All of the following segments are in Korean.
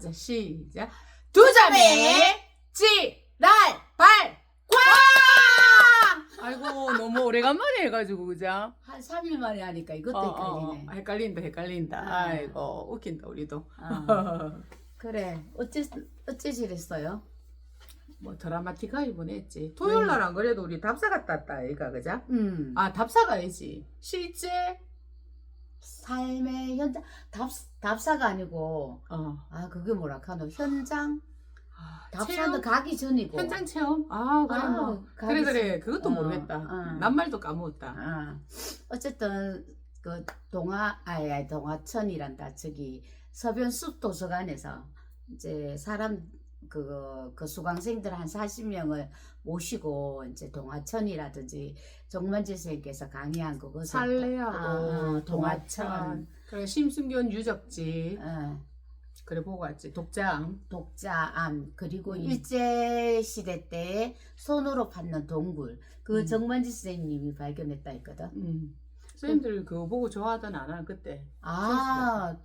하자 시작. 두 자매 지랄 발 꽝! 아이고 너무 오래간만에 해가지고 그죠? 한 3일 만에 하니까 이것도 어, 어, 헷갈리네. 어, 헷갈린다 헷갈린다. 아. 아이고 웃긴다 우리도. 어. 그래. 어째 어째 지랬어요? 뭐 드라마틱하게 보냈지. 토요일 날 안 그래도 우리 답사 갔다 왔다 얘가 그죠? 음. 아 답사 가야지. 실제 삶의 현장 답 답사가 아니고 어 아 그게 뭐라 카노 현장 아, 답사도 체험? 가기 전이고 현장 체험? 아 아, 뭐 가기 그래 그래 전- 그것도 어, 모르겠다. 어. 낱말도 까먹었다. 아, 어쨌든 그 동화 아니, 동화천이란다 저기 서변숲 도서관에서 이제 사람 그, 그 수강생들 한 40명을 모시고 이제 동화천이라든지 정만지 선생님께서 강의한 그것을 살레하고 아, 아, 동화천. 그래 심순견 유적지. 어, 그래 보고 왔지? 독장. 독자암. 그리고 음. 일제 시대 때 손으로 받는 동굴. 그 음. 정만지 선생님이 발견했다 했거든. 음. 선생님들 그거 보고 좋아하던 안하 그때? 아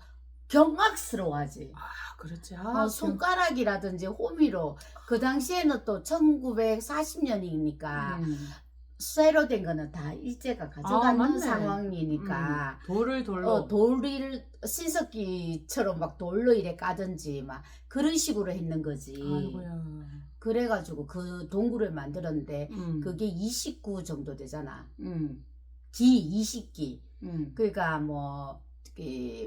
경악스러워하지. 아 그렇지 아, 어, 손가락이라든지 호미로 그 당시에는 또 1940년이니까 음. 쇠로 된 거는 다 일제가 아, 가져가는 맞네. 상황이니까 음. 돌을 돌로 어, 돌을 신석기처럼 막 돌로 이래 까든지 막 그런 식으로 했는 거지. 아이고야 그래가지고 그 동굴을 만들었는데 음. 그게 29 정도 되잖아. 음. 기 20기. 음. 그러니까 뭐그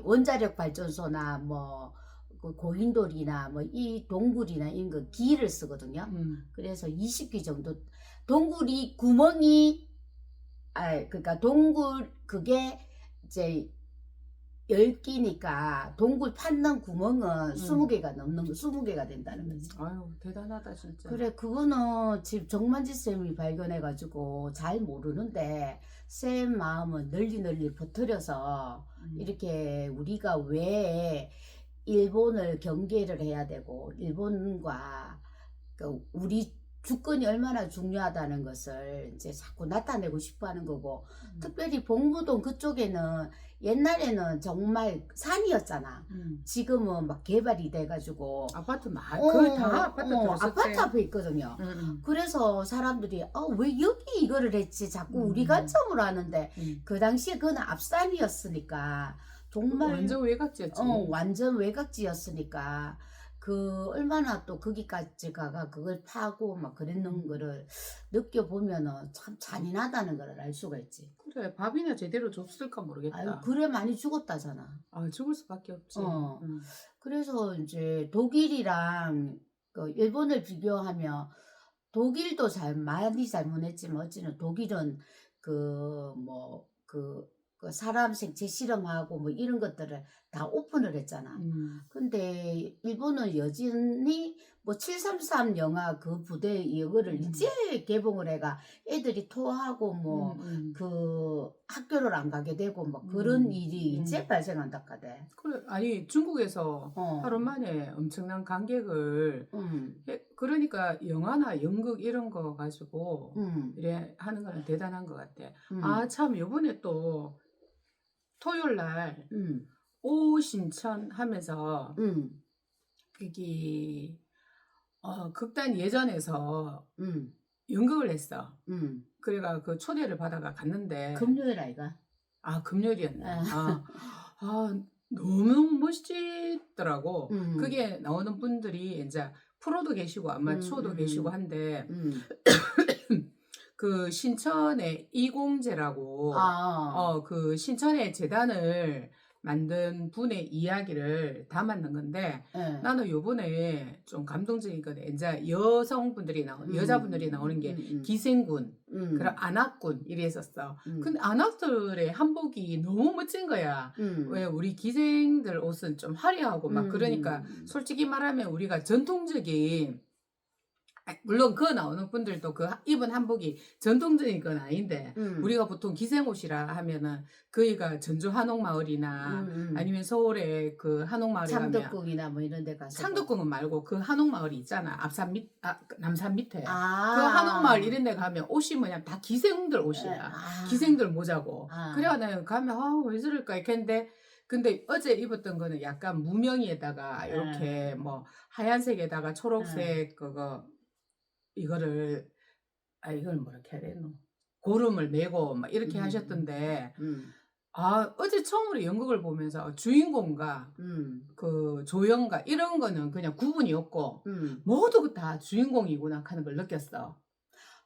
원자력 발전소나 뭐그 고인돌이나 뭐 이 동굴이나 이런 거 기를 쓰거든요. 음. 그래서 20기 정도 동굴이 구멍이 아 그러니까 동굴 그게 이제 10기니까 동굴 판는 구멍은 음. 20개가 넘는 거 20개가 된다는 거지. 아유 대단하다 진짜 그래 그거는 지금 정만지 쌤이 발견해 가지고 잘 모르는데 쌤 마음은 널리 널리 퍼뜨려서 음. 이렇게 우리가 왜 일본을 경계를 해야 되고 일본과 그 우리 주권이 얼마나 중요하다는 것을 이제 자꾸 나타내고 싶어 하는 거고 음. 특별히 봉무동 그쪽에는 옛날에는 정말 산이었잖아. 음. 지금은 막 개발이 돼가지고 아파트 막 어, 거의 다 아파트 어, 들었었지 아파트 앞에 있거든요. 음, 음. 그래서 사람들이 어, 왜 여기 이거를 했지? 자꾸 우리 음. 관점으로 하는데 음. 그 당시에 그건 앞산이었으니까 정말 완전 외곽지였지 어, 완전 외곽지였으니까 그 얼마나 또 거기까지 가가 그걸 파고 막 그랬는 거를 느껴보면은 참 잔인하다는 걸 알 수가 있지. 그래 밥이나 제대로 줬을까 모르겠다 아유 그래 많이 죽었다잖아. 아 죽을 수밖에 없지 어. 음. 그래서 이제 독일이랑 그 일본을 비교하면 독일도 잘 많이 잘못했지만 어찌는 독일은 그 뭐그 사람 생체 실험하고 뭐 이런 것들을 다 오픈을 했잖아. 음. 근데 일본은 여전히 뭐 733 영화 그 부대 이거를 음. 이제 개봉을 해가 애들이 토하고 뭐 음, 음. 그 학교를 안 가게 되고 뭐 그런 음. 일이 이제 음. 발생한다 카대. 그래 아니 중국에서 어. 하루 만에 엄청난 관객을 음. 해- 그러니까 영화나 연극 이런 거 가지고 음. 이래 하는 거는 대단한 것 같아. 음. 아참 이번에 또 토요일 날 음. 오신천 하면서 음. 그게 어, 극단 예전에서 음. 연극을 했어. 음. 그래가 그 초대를 받아가 갔는데 금요일 아이가. 아 금요일이었네. 아. 아, 아 너무 멋지더라고. 음. 그게 나오는 분들이 이제 프로도 계시고 아마추어도 음, 음. 계시고 한데 음. 그 신천의 이공제라고 아. 어 그 신천의 재단을 만든 분의 이야기를 담았는 건데 예. 나는 요번에 좀 감동적인 거는 이제 여성분들이 나오 는 음. 여자분들이 나오는 게 음, 음. 기생군 음. 그리고 안악군 이랬었어. 음. 근데 안악들의 한복이 너무 멋진 거야. 음. 왜 우리 기생들 옷은 좀 화려하고 막 음. 그러니까 솔직히 말하면 우리가 전통적인 아, 물론 그 나오는 분들도 그 입은 한복이 전통적인 건 아닌데 음. 우리가 보통 기생옷이라 하면은 거기가 전주 한옥마을이나 음, 음. 아니면 서울의 그 한옥마을에 가면 참덕궁이나 뭐 이런 데 가서 창덕궁은 말고 그 한옥마을이 있잖아 앞산 밑 아, 그 남산 밑에 아. 그 한옥마을 이런 데 가면 옷이 뭐냐 다 기생들 예. 옷이야 아. 기생들 모자고 아. 그래가 내가 가면 아왜 저럴까 이렇게 했는데 근데 어제 입었던 거는 약간 무명이에다가 네. 이렇게 뭐 하얀색에다가 초록색 그거 이거를 아 이걸 뭐렇게 해야 되노? 고름을 내고 막 이렇게 음. 하셨던데 음, 아 어제 처음으로 연극을 보면서 주인공과 음, 그 조연가 이런 거는 그냥 구분이 없고 음. 모두 다 주인공이구나 하는 걸 느꼈어.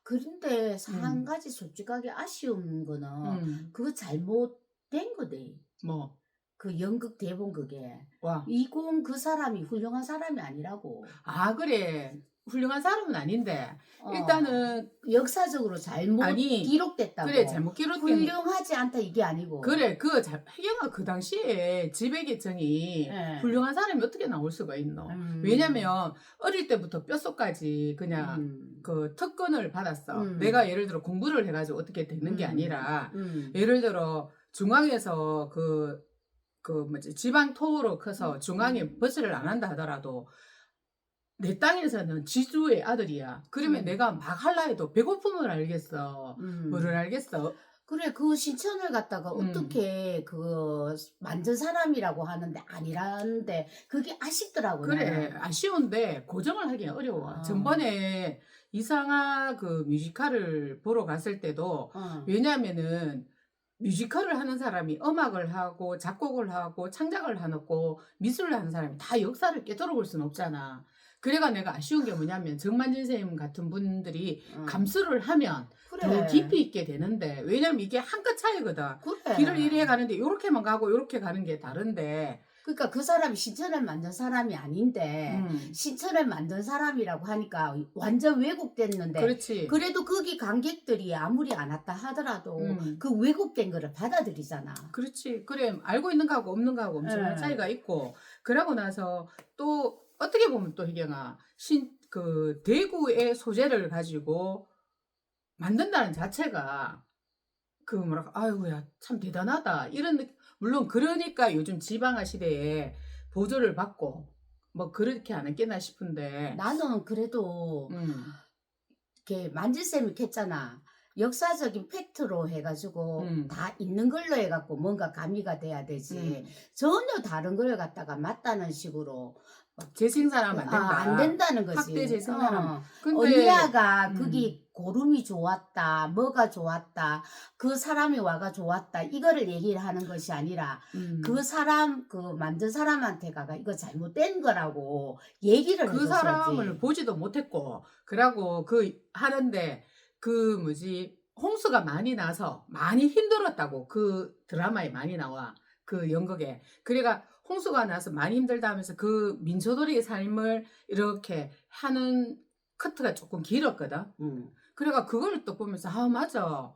그런데 한 음. 가지 솔직하게 아쉬운 거는 음. 그거 잘못된 거대. 뭐 그 연극 대본 그게 와. 이공 그 사람이 훌륭한 사람이 아니라고. 아 그래 훌륭한 사람은 아닌데 어, 일단은 역사적으로 잘못 아니, 기록됐다고. 그래 잘못 기록된 훌륭하지 않다 이게 아니고. 그래 그 잘- 혜경아 그 당시에 지배계층이 예. 훌륭한 사람이 어떻게 나올 수가 있노? 음. 왜냐면 어릴 때부터 뼛속까지 그냥 음. 그 특권을 받았어. 음. 내가 예를 들어 공부를 해가지고 어떻게 되는 게 음. 아니라 음. 예를 들어 중앙에서 그, 그 뭐지 지방 토우로 커서 중앙에 음. 버스를 안 한다 하더라도 내 땅에서는 지주의 아들이야. 그러면 음. 내가 막 할라 해도 배고픔을 알겠어. 음. 뭐를 알겠어. 그래 그 신천을 갖다가 음. 어떻게 그 만든 사람이라고 하는데 아니라는데 그게 아쉽더라고. 그래 나는. 아쉬운데 고정을 하기가 어려워. 아. 전번에 이상하 그 뮤지컬을 보러 갔을 때도 어. 왜냐하면은 뮤지컬을 하는 사람이 음악을 하고 작곡을 하고 창작을 하고 미술을 하는 사람이 다 역사를 깨달아볼 수는 없잖아. 그래가 내가 아쉬운 게 뭐냐면 정만진 선생님 같은 분들이 어. 감수를 하면 그래. 더 깊이 있게 되는데 왜냐면 이게 한 끗 차이거든. 그래. 길을 이래 가는데 요렇게만 가고 요렇게 가는 게 다른데 그러니까 그 사람이 신천을 만든 사람이 아닌데 음, 신천을 만든 사람이라고 하니까 완전 왜곡됐는데 그렇지. 그래도 거기 관객들이 아무리 안 왔다 하더라도 음. 그 왜곡된 거를 받아들이잖아. 그렇지. 그래. 알고 있는 거하고 없는 거하고 엄청난 예. 차이가 있고. 그러고 나서 또 어떻게 보면 또 희경아, 신, 그, 대구의 소재를 가지고 만든다는 자체가 그 뭐랄까, 아이고야, 참 대단하다. 이런 느낌. 물론 그러니까 요즘 지방화 시대에 보조를 받고 뭐 그렇게 안 했겠나 싶은데. 나는 그래도 음, 이렇게 만질쌤이 했잖아. 역사적인 팩트로 해가지고 음. 다 있는 걸로 해갖고 뭔가 가미가 돼야 되지. 음. 전혀 다른 걸 갖다가 맞다는 식으로 재생산하면 안 된다. 아, 안 된다는 거지. 확대 재생산하면. 어. 근데 언니야가 음. 거기 고름이 좋았다, 뭐가 좋았다, 그 사람이 와가 좋았다, 이거를 얘기를 하는 것이 아니라 음. 그 사람, 그 만든 사람한테 가가 이거 잘못된 거라고 얘기를 그 해줬어야지. 사람을 보지도 못했고 그러고 그 하는데 그 뭐지? 홍수가 많이 나서 많이 힘들었다고 그 드라마에 많이 나와. 그 연극에. 그래가 홍수가 나서 많이 힘들다 하면서 그 민초돌이의 삶을 이렇게 하는 커트가 조금 길었거든. 음. 그래가 그걸 또 보면서 아 맞아.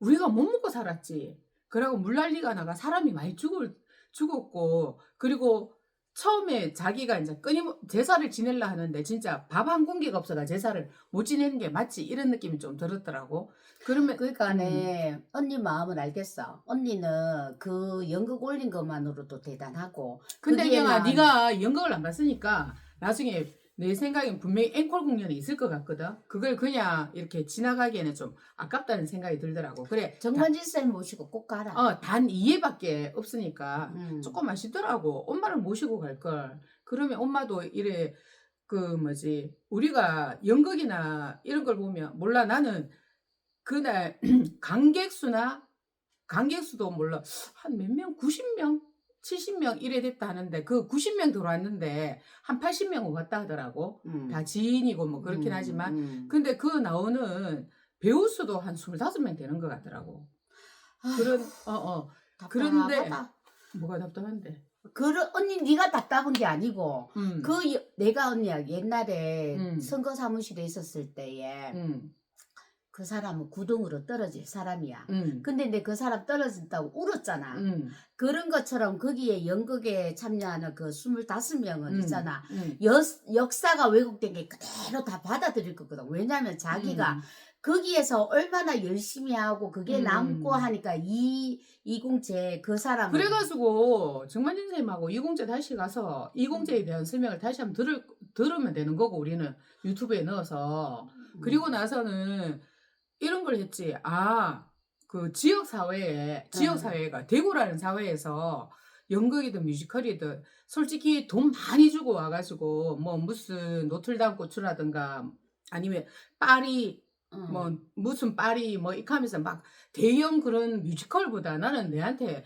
우리가 못 먹고 살았지. 그러고 물난리가 나가 사람이 많이 죽을 죽었고. 그리고 처음에 자기가 이제 끊임 제사를 지내려 하는데 진짜 밥 한 공기가 없어가 제사를 못 지내는 게 맞지 이런 느낌이 좀 들었더라고 그러면 그러니까네 언니 마음을 알겠어. 언니는 그 연극 올린 것만으로도 대단하고. 근데 영아 난- 네가 연극을 안 봤으니까 나중에 내 생각엔 분명히 앵콜 공연이 있을 것 같거든 그걸 그냥 이렇게 지나가기에는 좀 아깝다는 생각이 들더라고 그래 정만진 쌤 모시고 꼭 가라. 어, 단 2회밖에 없으니까 음. 조금 아쉽더라고. 엄마를 모시고 갈 걸. 그러면 엄마도 이래 그 뭐지 우리가 연극이나 이런 걸 보면 몰라 나는 그날 관객 수나 관객 수도 몰라 한 몇 명 90명 70명 이래 됐다 하는데 그 90명 들어왔는데 한 80명 왔다 하더라고. 음. 다 지인이고 뭐 그렇긴 음, 하지만 음. 근데 그 나오는 배우 수도 한 25명 되는 것 같더라고. 그런 어어 그런데- 답답하다. 뭐가 답답한데. 그런 언니 네가 답답한 게 아니고 음. 그 여- 내가 언니야 옛날에 음. 선거 사무실에 있었을 때에 음. 그 사람은 구덩으로 떨어질 사람이야. 음. 근데 내 그 사람 떨어진다고 울었잖아. 음. 그런 것처럼 거기에 연극에 참여하는 그 25명은 음. 있잖아. 음. 여, 역사가 왜곡된 게 그대로 다 받아들일 거거든. 왜냐하면 자기가 음. 거기에서 얼마나 열심히 하고 그게 음. 남고 하니까 이 이공재 그 사람은 그래가지고 정만진 선생님하고 이공재 다시 가서 이공재에 대한 설명을 다시 한번 들을, 들으면 되는 거고 우리는 유튜브에 넣어서 음. 그리고 나서는 이런 걸 했지 아 그 지역 사회에 지역 음. 사회가 대구라는 사회에서 연극이든 뮤지컬이든 솔직히 돈 많이 주고 와가지고 뭐 무슨 노틀담 고추라든가 아니면 파리 응. 뭐 무슨 파리 뭐 이렇게 하면서 막 대형 그런 뮤지컬보다 나는 내한테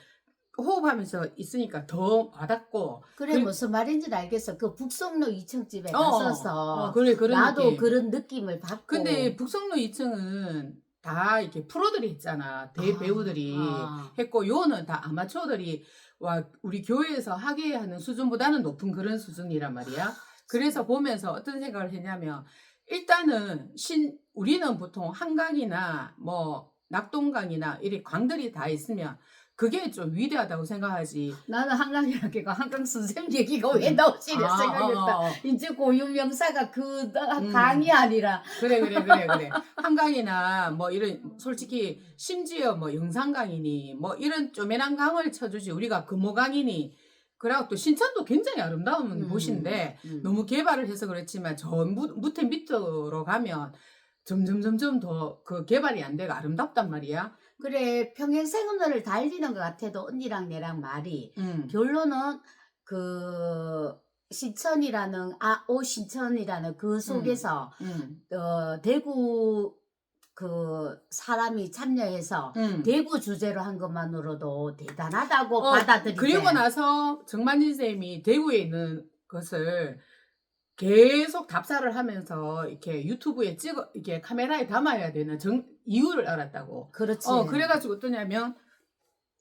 호흡하면서 있으니까 더 와닿고 그래 그- 무슨 말인지 알겠어. 그 북성로 2층 집에 어, 갔어서 어, 그래 그런 나도 느낌. 그런 느낌을 받고. 근데 북성로 2층은 다 이렇게 프로들이 했잖아 대 아, 배우들이 아. 했고 요는 다 아마추어들이 와 우리 교회에서 하게 하는 수준보다는 높은 그런 수준이란 말이야. 그래서 보면서 어떤 생각을 했냐면 일단은 신 우리는 보통 한강이나 뭐 낙동강이나 이렇게 광들이 다 있으면 그게 좀 위대하다고 생각하지. 나는 한강이라니까 한강 선생님 얘기가 왜 나오지 이래 아, 생각했다. 어, 어, 어. 이제 고유 명사가 그 음. 강이 아니라 그래 그래 그래 그래 한강이나 뭐 이런 솔직히 심지어 뭐 영산강이니 뭐 이런 쪼매난 강을 쳐주지 우리가 금호강이니 그리고 또 신천도 굉장히 아름다운 음. 곳인데 음. 너무 개발을 해서 그렇지만 저 무- 무태 밑으로 가면 점점 점점 더 그 개발이 안 돼가 아름답단 말이야. 그래 평행세금을 달리는 것 같아도 언니랑 내랑 말이 음. 결론은 그 신천이라는 아오 신천이라는 그 속에서 음. 어, 대구 그 사람이 참여해서 음. 대구 주제로 한 것만으로도 대단하다고 어, 받아들이지. 그리고 나서 정만진 쌤이 대구에 있는 것을 계속 답사를 하면서 이렇게 유튜브에 찍어 이렇게 카메라에 담아야 되는 정, 이유를 알았다고. 그렇지. 어 그래가지고 어떠냐면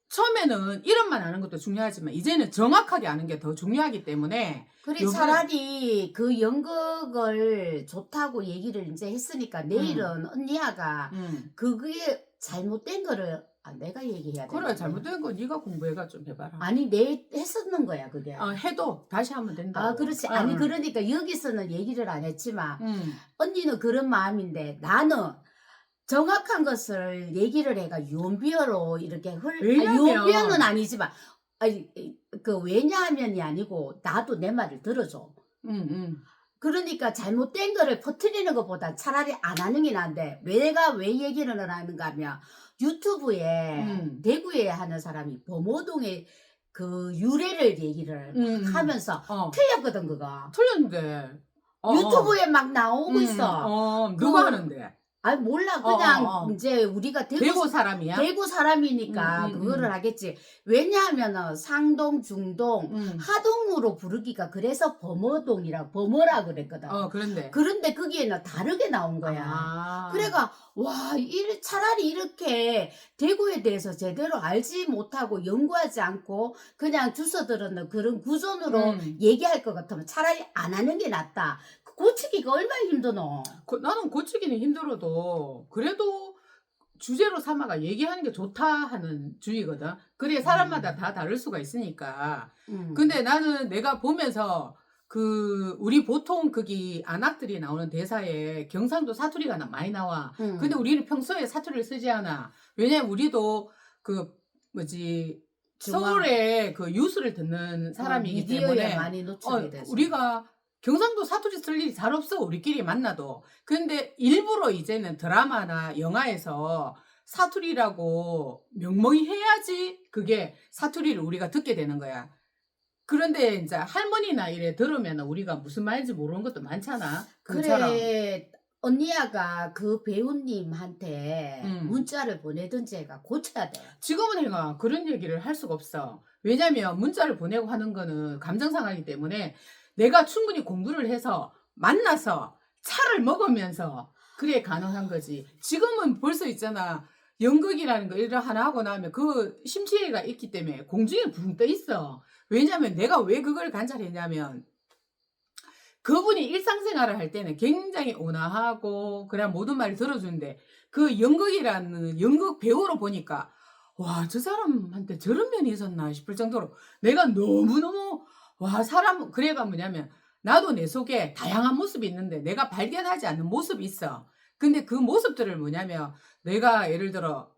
처음에는 이름만 아는 것도 중요하지만 이제는 정확하게 아는 게 더 중요하기 때문에 그래 요번에- 차라리 그 연극을 좋다고 얘기를 이제 했으니까 내일은 언니야가 음. 그게 잘못된 거를 아, 내가 얘기해야 돼. 그래 잘못된 거 네가 공부해가 좀 해봐라. 아니 내 했었는 거야 그게. 어, 해도 다시 하면 된다. 아 그렇지. 아니 그러니까 여기서는 얘기를 안 했지만 음. 언니는 그런 마음인데 나는 정확한 것을 얘기를 해가 유언비어로 이렇게 흘 왜냐면- 아, 유언비어는 아니지만 아니 그 왜냐하면이 아니고 나도 내 말을 들어줘. 음, 음. 그러니까 잘못된 거를 퍼뜨리는 것보다 차라리 안 하는 게 나은데 내가 왜 얘기를 하는가 하면 유튜브에 음. 대구에 하는 사람이 범호동의 그 유래를 얘기를 음, 음. 하면서 어. 틀렸거든 그거 틀렸는데. 어, 유튜브에 막 나오고 음, 있어 어, 누가 그- 하는데? 아니 몰라 그냥 어, 어, 어. 이제 우리가 대구, 대구 사람이야? 대구 사람이니까 음, 음, 그거를 음. 하겠지 왜냐하면은 상동 중동 음. 하동으로 부르기가 그래서 범어동이라 범어라 그랬거든 어, 그런데. 그런데 거기에는 다르게 나온 거야 아. 그래가 와 이- 차라리 이렇게 대구에 대해서 제대로 알지 못하고 연구하지 않고 그냥 주워들었는 그런 구전으로 음. 얘기할 것 같으면 차라리 안 하는 게 낫다 고치기가 얼마나 힘드노 고- 나는 고치기는 힘들어도 그래도 주제로 삼아가 얘기하는 게 좋다 하는 주의거든. 그래 사람마다 음. 다 다를 수가 있으니까. 음. 근데 나는 내가 보면서 그 우리 보통 거기 안악들이 나오는 대사에 경상도 사투리가 나- 많이 나와. 음. 근데 우리는 평소에 사투리를 쓰지 않아. 왜냐면 우리도 그 뭐지 중앙- 서울에 그 뉴스를 듣는 사람이기 어, 미디어에 때문에 많이 어, 노출이 돼서 우리가 경상도 사투리 쓸 일이 잘 없어 우리끼리 만나도 근데 일부러 이제는 드라마나 영화에서 사투리라고 명명히 해야지 그게 사투리를 우리가 듣게 되는 거야 그런데 이제 할머니나 이래 들으면 우리가 무슨 말인지 모르는 것도 많잖아 그처럼. 그래 언니야가 그 배우님한테 음. 문자를 보내든지 해가 고쳐야 돼. 지금은 내가 그런 얘기를 할 수가 없어. 왜냐면 문자를 보내고 하는 거는 감정 상하기 때문에 내가 충분히 공부를 해서 만나서 차를 먹으면서 그래 가능한 거지. 지금은 벌써 있잖아. 연극이라는 거 이런 하나 하고 나면 그 심취해가 있기 때문에 공중에 붕 떠 있어. 왜냐면 내가 왜 그걸 관찰했냐면 그분이 일상생활을 할 때는 굉장히 온화하고 그냥 모든 말을 들어주는데 그 연극이라는 연극 배우로 보니까 와 저 사람한테 저런 면이 있었나 싶을 정도로 내가 너무너무 와 사람 그래가 뭐냐면 나도 내 속에 다양한 모습이 있는데 내가 발견하지 않는 모습이 있어 근데 그 모습들을 뭐냐면 내가 예를 들어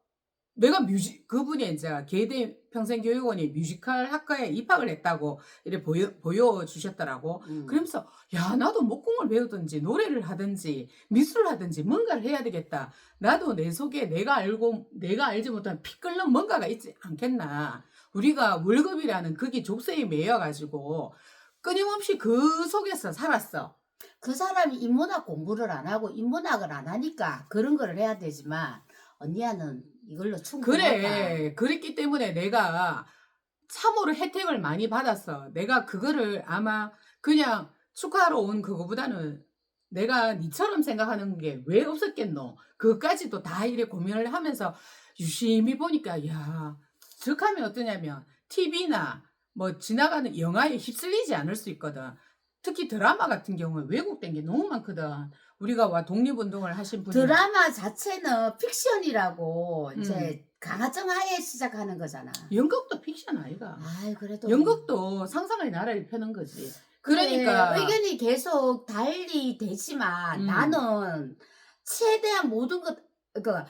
내가 뮤직 그분이 이제 계대 평생교육원이 뮤지컬 학과에 입학을 했다고 이렇게 보여 보여주셨더라고 음. 그러면서 야 나도 목공을 배우든지 노래를 하든지 미술을 하든지 뭔가를 해야 되겠다. 나도 내 속에 내가 알고 내가 알지 못한 피 끓는 뭔가가 있지 않겠나. 우리가 월급이라는 그게 족쇄에 매여가지고 끊임없이 그 속에서 살았어. 그 사람이 인문학 공부를 안 하고 인문학을 안 하니까 그런 걸 해야 되지만 언니야는 이걸로 충분하다. 그래. 그랬기 때문에 내가 참으로 혜택을 많이 받았어. 내가 그거를 아마 그냥 축하하러 온 그거보다는 내가 니처럼 생각하는 게 왜 없었겠노? 그것까지도 다 이래 고민을 하면서 유심히 보니까 야, 적하면 어떠냐면 TV나 뭐 지나가는 영화에 휩쓸리지 않을 수 있거든. 특히 드라마 같은 경우에 왜곡된 게 너무 많거든. 우리가 와 독립운동을 하신 분이 드라마 자체는 픽션이라고 음. 이제 강화정 하에 시작하는 거잖아. 연극도 픽션 아이가. 아이 그래도 연극도 상상의 나라를 펴는 거지. 그러니까 그래, 의견이 계속 달리 되지만 음. 나는 최대한 모든 것 그러니까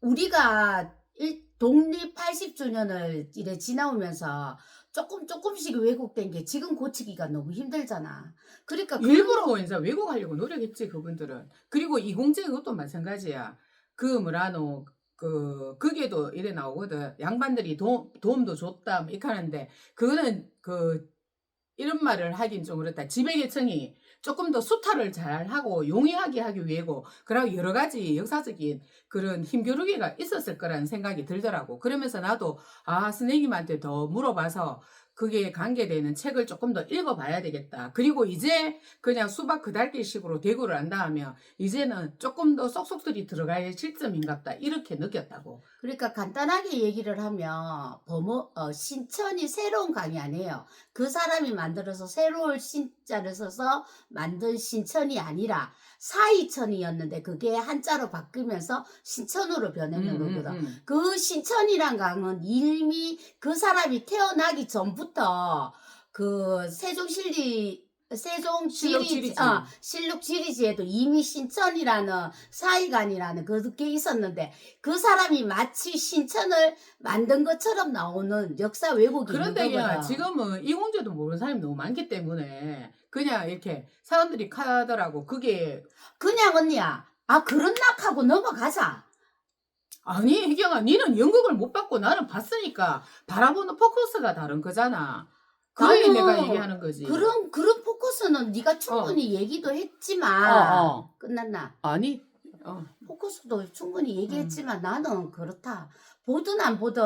우리가 일, 독립 80주년을 이래 지나오면서 조금 조금씩 왜곡된 게 지금 고치기가 너무 힘들잖아. 그러니까 그- 일부러 이제 왜곡하려고 노력했지 그분들은. 그리고 이공제 그것도 마찬가지야. 그 뭐라노 그 그게도 이래 나오거든. 양반들이 도, 도움도 줬다 뭐 이렇게 하는데 그거는 그 이런 말을 하긴 좀 그렇다. 지배계층이 조금 더 수탈을 잘 하고 용이하게 하기 위해고 그리고 여러 가지 역사적인 그런 힘겨루기가 있었을 거라는 생각이 들더라고. 그러면서 나도 아 선생님한테 더 물어봐서 그게 관계되는 책을 조금 더 읽어봐야 되겠다. 그리고 이제 그냥 수박 그달기식으로 대구를 한다 하면 이제는 조금 더 쏙쏙들이 들어갈 실점인갑다. 이렇게 느꼈다고. 그러니까 간단하게 얘기를 하면 범어 어, 신천이 새로운 강이 아니에요. 그 사람이 만들어서 새로운 신자를 써서 만든 신천이 아니라 사이천이었는데 그게 한자로 바뀌면서 신천으로 변했는 음, 거거든. 음, 음. 그 신천이란 강은 이미 그 사람이 태어나기 전부터 그 세종실리 세종 실록 지리지, 지리지. 어, 실록 지리지에도 이미 신천이라는 사이간이라는 그게 있었는데 그 사람이 마치 신천을 만든 것처럼 나오는 역사 왜곡이 그런데 있는 거거든. 지금은 이공제도 모르는 사람이 너무 많기 때문에 그냥 이렇게 사람들이 카더라고. 그게 그냥 언니야. 아 그런 낙하고 넘어가자. 아니 혜경아 니는 연극을 못 봤고 나는 봤으니까 바라보는 포커스가 다른 거잖아. 나는 내가 얘기하는 거지. 그런 그런 포커스는 네가 충분히 얘기도 했지만 어, 어. 끝났나? 아니 어. 포커스도 충분히 얘기했지만 음. 나는 그렇다. 보든 안 보든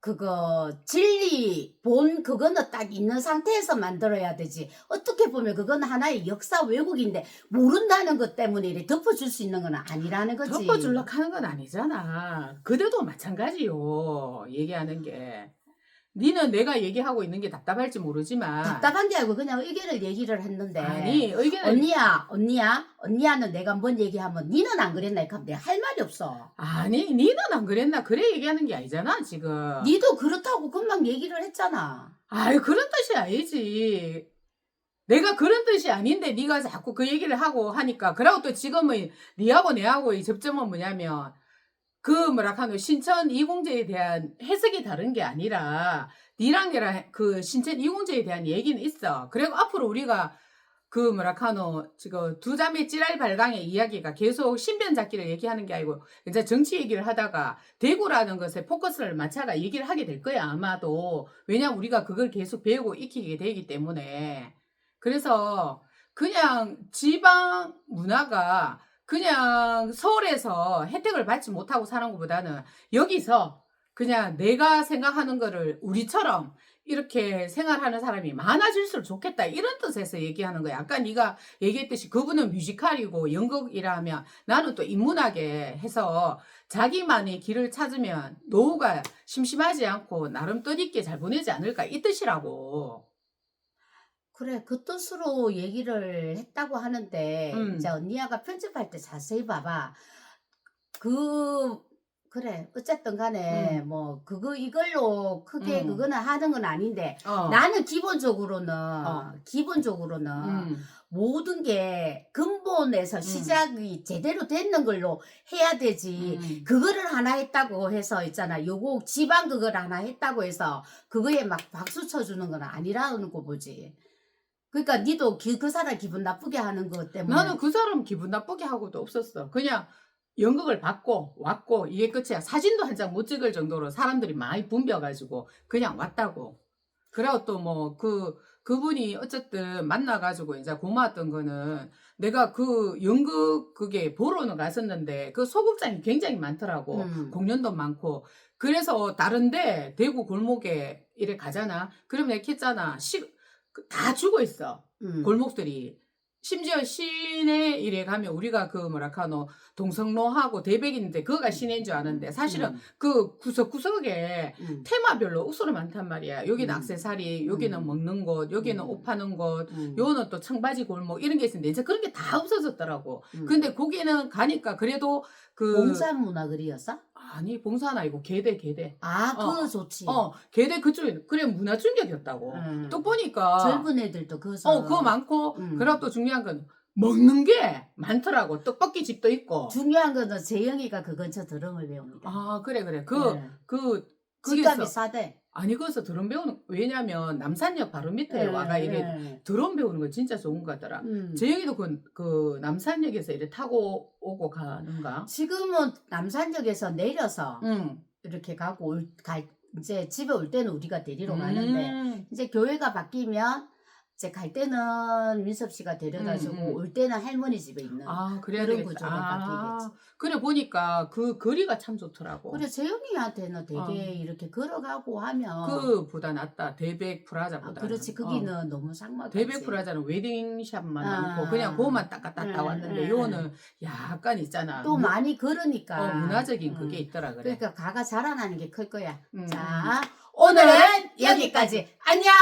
그거 진리 본 그거는 딱 있는 상태에서 만들어야 되지. 어떻게 보면 그건 하나의 역사 왜곡인데 모른다는 것 때문에 이렇게 덮어줄 수 있는 건 아니라는 거지. 덮어줄라 하는 건 아니잖아. 그대도 마찬가지요. 얘기하는 게. 니는 내가 얘기하고 있는 게 답답할지 모르지만 답답한 게 아니고 그냥 의견을 얘기를 했는데. 아니 의견을 언니야, 언니야, 언니야는 내가 뭔 얘기하면 니는 안 그랬나? 그럼 내가 할 말이 없어. 아니 니는 안 그랬나 그래 얘기하는 게 아니잖아 지금. 니도 그렇다고 금방 얘기를 했잖아. 아유 그런 뜻이 아니지. 내가 그런 뜻이 아닌데 네가 자꾸 그 얘기를 하고 하니까 그러고 또 지금은 니하고 내하고 이 접점은 뭐냐면 그 뭐라 카노 신천 이공제에 대한 해석이 다른 게 아니라 니랑 내랑 그 신천 이공제에 대한 얘기는 있어. 그리고 앞으로 우리가 그 뭐라 카노 지금 두 자매 찌랄 발광의 이야기가 계속 신변 잡기를 얘기하는 게 아니고 이제 정치 얘기를 하다가 대구라는 것에 포커스를 맞춰가 얘기를 하게 될 거야 아마도 왜냐 우리가 그걸 계속 배우고 익히게 되기 때문에 그래서 그냥 지방 문화가 그냥 서울에서 혜택을 받지 못하고 사는 것보다는 여기서 그냥 내가 생각하는 거를 우리처럼 이렇게 생활하는 사람이 많아질수록 좋겠다 이런 뜻에서 얘기하는 거야. 아까 네가 얘기했듯이 그분은 뮤지컬이고 연극이라면 나는 또 인문학에 해서 자기만의 길을 찾으면 노후가 심심하지 않고 나름 뜻있게 잘 보내지 않을까 이 뜻이라고. 그래, 그 뜻으로 얘기를 했다고 하는데, 음. 이제 언니야가 편집할 때 자세히 봐봐. 그, 그래, 어쨌든 간에, 뭐, 그거, 이걸로 크게 음. 그거는 하는 건 아닌데, 어. 나는 기본적으로는, 어. 기본적으로는, 음. 모든 게 근본에서 시작이 제대로 됐는 걸로 해야 되지. 음. 그거를 하나 했다고 해서 있잖아. 요거 지방 그걸 하나 했다고 해서 그거에 막 박수 쳐주는 건 아니라는 거 보지. 그러니까 니도 기- 그 사람 기분 나쁘게 하는 것 때문에 나는 그 사람 기분 나쁘게 하고도 없었어. 그냥 연극을 받고 왔고 이게 끝이야. 사진도 한 장 못 찍을 정도로 사람들이 많이 붐벼가지고 그냥 왔다고. 그리고 또 뭐 그 그분이 어쨌든 만나가지고 이제 고마웠던 거는 내가 그 연극 그게 보러는 갔었는데 그 소극장이 굉장히 많더라고. 음. 공연도 많고 그래서 다른데 대구 골목에 이래 가잖아. 그러면 내가 했잖아. 시, 그 다 죽어 있어. 음. 골목들이. 심지어 시내 이래 가면 우리가 그 뭐랄까노 동성로하고 대백인데 그거가 시내인 줄 아는데 사실은 음. 그 구석구석에 음. 테마별로 우수로 많단 말이야. 여기는 음. 악세사리, 여기는 음. 먹는 곳, 여기는 음. 옷 파는 곳, 음. 요거는 또 청바지 골목 이런 게 있었는데 이제 그런 게 다 없어졌더라고. 음. 근데 거기는 가니까 그래도 그 봉사 문화글이었어? 아니 봉사는 아니고 개대 개대. 아, 어. 그거 좋지. 어 개대 그쪽에 그래 문화 충격이었다고. 음. 또 보니까 젊은 애들도 그거 어 그거 많고 음. 그리고 또 중요한 건 먹는 게 많더라고. 떡볶이 집도 있고. 중요한 거는 재영이가 그 근처 드럼을 배웁니다. 아 그래 그래 그 네. 그 집값이 싸대. 아니 거기서 드럼 배우는 왜냐면 남산역 바로 밑에 와가 이래 네. 드럼 배우는 거 진짜 좋은 거 같더라. 음. 재영이도 그, 그 남산역에서 이래 타고 오고 가는가? 지금은 남산역에서 내려서 응. 이렇게 가고 올, 갈, 이제 집에 올 때는 우리가 데리러 가는데 음. 이제 교회가 바뀌면 이 제 갈 때는 민섭 씨가 데려다 주고 음, 음. 올 때는 할머니 집에 있는. 아 그래야 그런 되겠다. 구조가 바뀌겠지. 그래 보니까 그 거리가 참 좋더라고. 그래 재영이한테는 되게 어. 이렇게 걸어가고 하면 그보다 낫다. 대백 아, 프라자보다. 그렇지 거기는 너무 삭막하지. 대백 프라자는 웨딩샵만 아. 많고 그냥 그거만 딱 갔다 음, 왔는데 음, 요거는 약간 있잖아. 또 문- 많이 걸으니까 어, 문화적인 음. 그게 있더라 그래. 그러니까 가가 자라나는 게 클 거야. 음. 자 오늘은 여기까지 안녕.